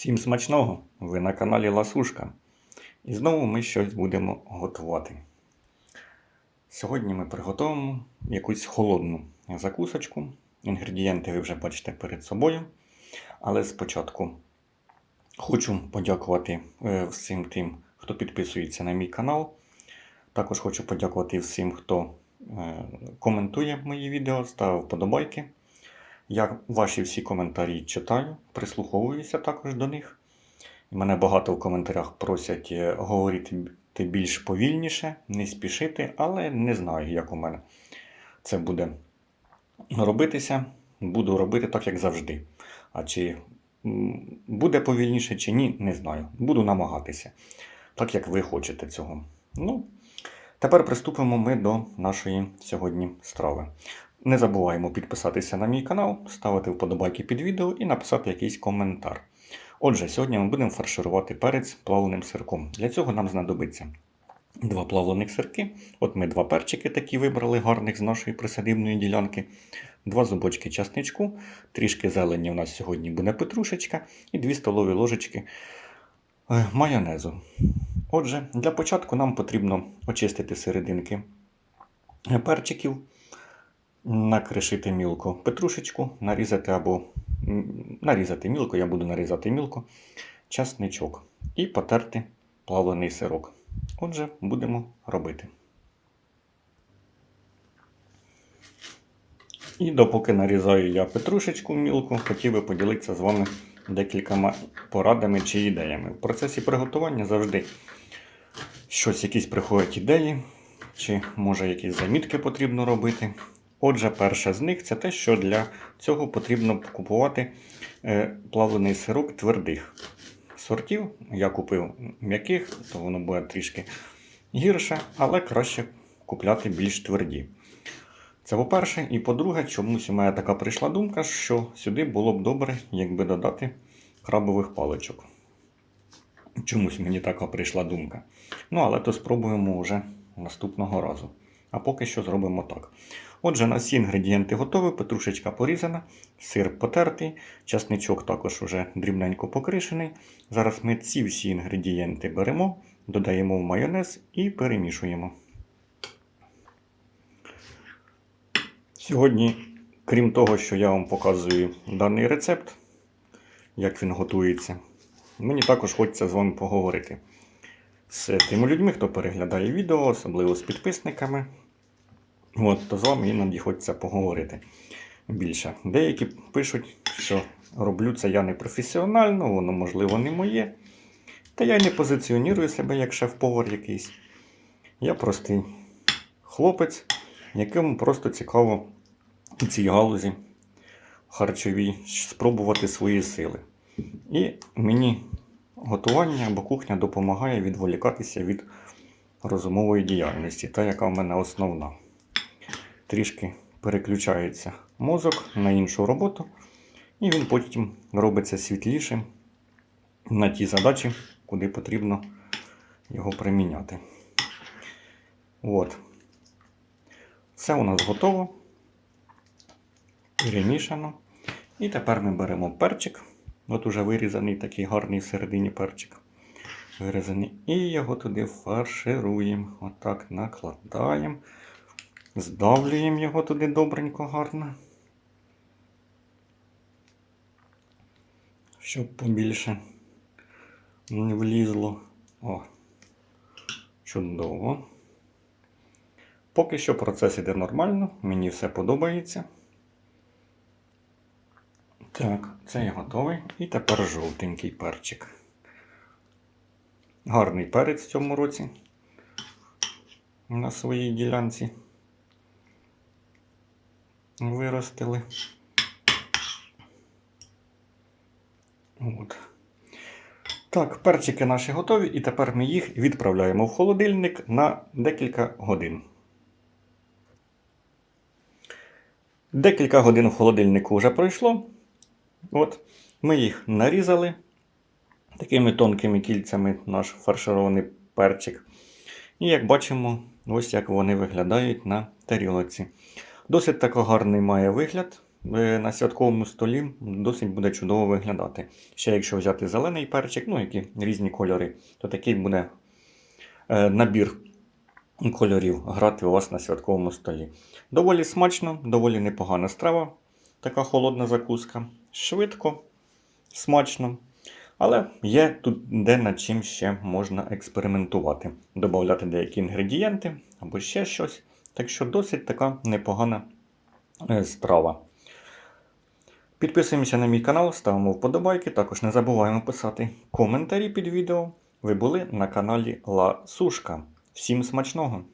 Всім смачного! Ви на каналі Ласушка. І знову ми щось будемо готувати. Сьогодні ми приготуємо якусь холодну закусочку. Інгредієнти ви вже бачите перед собою. Але спочатку хочу подякувати е, всім тим, хто підписується на мій канал. Також хочу подякувати всім, хто е, коментує мої відео, ставив вподобайки. Я ваші всі коментарі читаю, прислуховуюся також до них. Мене багато в коментарях просять е, говорити більш повільніше, не спішити, але не знаю, як у мене це буде робитися. Буду робити так, як завжди. А чи буде повільніше, чи ні, не знаю. Буду намагатися, так як ви хочете цього. Ну, тепер приступимо ми до нашої сьогодні страви. Не забуваємо підписатися на мій канал, ставити вподобайки під відео і написати якийсь коментар. Отже, сьогодні ми будемо фарширувати перець плавленим сирком. Для цього нам знадобиться два плавлених сирки. От ми два перчики такі вибрали гарних з нашої присадибної ділянки, два зубочки часничку, трішки зелені у нас сьогодні буде петрушечка і дві столові ложечки е, майонезу. Отже, для початку нам потрібно очистити серединки перчиків накришити мілко петрушечку, нарізати або нарізати мілко, я буду нарізати мілко, часничок і потерти плавлений сирок. Отже, будемо робити. І допоки нарізаю я петрушечку мілко, хотів би поділитися з вами декількома порадами чи ідеями. В процесі приготування завжди щось, якісь приходять ідеї, чи може якісь замітки потрібно робити. Отже, перше з них це те, що для цього потрібно купувати е, плавлений сирок твердих сортів. Я купив м'яких, то воно буде трішки гірше, але краще купляти більш тверді. Це по-перше. І по-друге, чомусь у мене така прийшла думка, що сюди було б добре, якби додати крабових паличок. Чомусь мені така прийшла думка. Ну, але то спробуємо вже наступного разу. А поки що зробимо так. Отже, на всі інгредієнти готові, петрушечка порізана, сир потертий, часничок також вже дрібненько покришений. Зараз ми ці всі інгредієнти беремо, додаємо в майонез і перемішуємо. Сьогодні, крім того, що я вам показую даний рецепт, як він готується, мені також хочеться з вами поговорити з тими людьми, хто переглядає відео, особливо з підписниками. От, то з вами іноді хочеться поговорити більше. Деякі пишуть, що роблю це я не професіонально, воно, можливо, не моє. Та я не позиціоную себе як шеф-повар якийсь. Я простий хлопець, якому просто цікаво у цій галузі харчовій спробувати свої сили. І мені готування або кухня допомагає відволікатися від розумової діяльності, та яка в мене основна трішки переключається мозок на іншу роботу, і він потім робиться світлішим на ті задачі, куди потрібно його приміняти. От. Все у нас готово. Перемішано. І тепер ми беремо перчик. От уже вирізаний такий гарний всередині перчик. Вирізаний. І його туди фаршируємо. Отак накладаємо. Здавлюємо його туди добренько гарно. Щоб побільше не влізло. О, чудово. Поки що процес іде нормально, мені все подобається. Так, це я готовий. І тепер жовтенький перчик. Гарний перець в цьому році на своїй ділянці виростили. От. Так, перчики наші готові, і тепер ми їх відправляємо в холодильник на декілька годин. Декілька годин в холодильнику вже пройшло. От, Ми їх нарізали такими тонкими кільцями наш фарширований перчик. І як бачимо, ось як вони виглядають на тарілоці. Досить тако гарний має вигляд. е, на святковому столі досить буде чудово виглядати. Ще якщо взяти зелений перчик, ну які різні кольори, то такий буде е, набір кольорів грати у вас на святковому столі. Доволі смачно, доволі непогана страва, така холодна закуска. Швидко, смачно. Але є тут де над чим ще можна експериментувати, додати деякі інгредієнти або ще щось. Так що досить така непогана справа. Підписуємося на мій канал, ставимо вподобайки. Також не забуваємо писати коментарі під відео. Ви були на каналі Ла Сушка. Всім смачного!